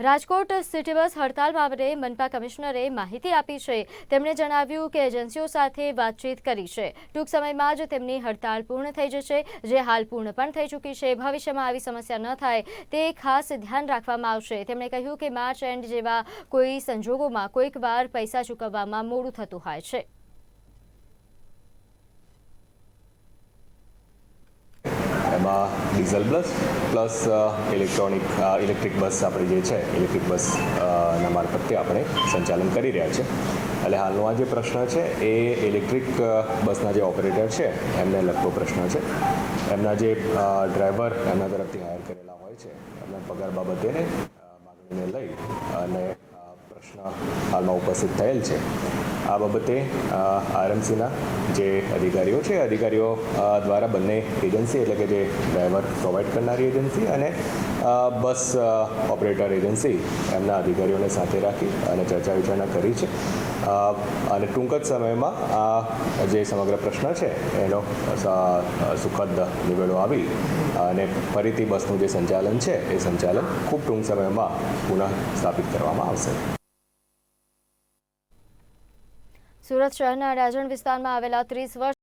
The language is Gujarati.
રાજકોટ સિટી બસ હડતાલ બાબતે મનપા કમિશનરે માહિતી આપી છે. તેમણે જણાવ્યું કે એજન્સીઓ સાથે વાતચીત કરી છે. ટૂંક સમયમાં જ તેમની હડતાળ પૂર્ણ થઈ જશે. જે હાલ પૂર્ણ પણ થઈ ચૂકી છે, ભવિષ્યમાં આવી સમસ્યા ન થાય તે ખાસ ધ્યાન રાખવામાં આવશે. તેમણે કહ્યું કે માર્ચ એન્ડ જેવા કોઈ સંજોગોમાં કોઈકવાર પૈસા ચૂકવવામાં મોડું થતું હોય છે. એમાં diesel bus plus electronic electric bus આપણી જે છે ઇલેક્ટ્રિક બસના મારફતે આપણે સંચાલન કરી રહ્યા છે. એટલે હાલનો આ જે પ્રશ્ન છે એ ઇલેક્ટ્રિક બસના જે ઓપરેટર છે એમને લગતો પ્રશ્ન છે. એમના જે ડ્રાઈવર એમના તરફથી હાયર કરેલા હોય છે એમના પગાર બાબતેને અ, માગણીને લઈ અને પ્રશ્ન હાલમાં ઉપસ્થિત થયેલ છે. આ બાબતે આરએમસીના જે અધિકારીઓ છે, અધિકારીઓ દ્વારા બંને એજન્સી એટલે કે જે ડ્રાઈવર પ્રોવાઈડ કરનારી એજન્સી અને બસ ઓપરેટર એજન્સી એમના અધિકારીઓને સાથે રાખી અને ચર્ચા વિચારણા કરી છે. અને ટૂંક જ સમયમાં આ જે સમગ્ર પ્રશ્ન છે, એનો સુખદ નિવેડો આવી અને ફરીથી બસનું જે સંચાલન છે, એ સંચાલન ખૂબ ટૂંક સમયમાં પુનઃ સ્થાપિત કરવામાં આવશે. સુરત શહેરના અડાજણ વિસ્તારમાં આવેલા ત્રીસ વર્ષ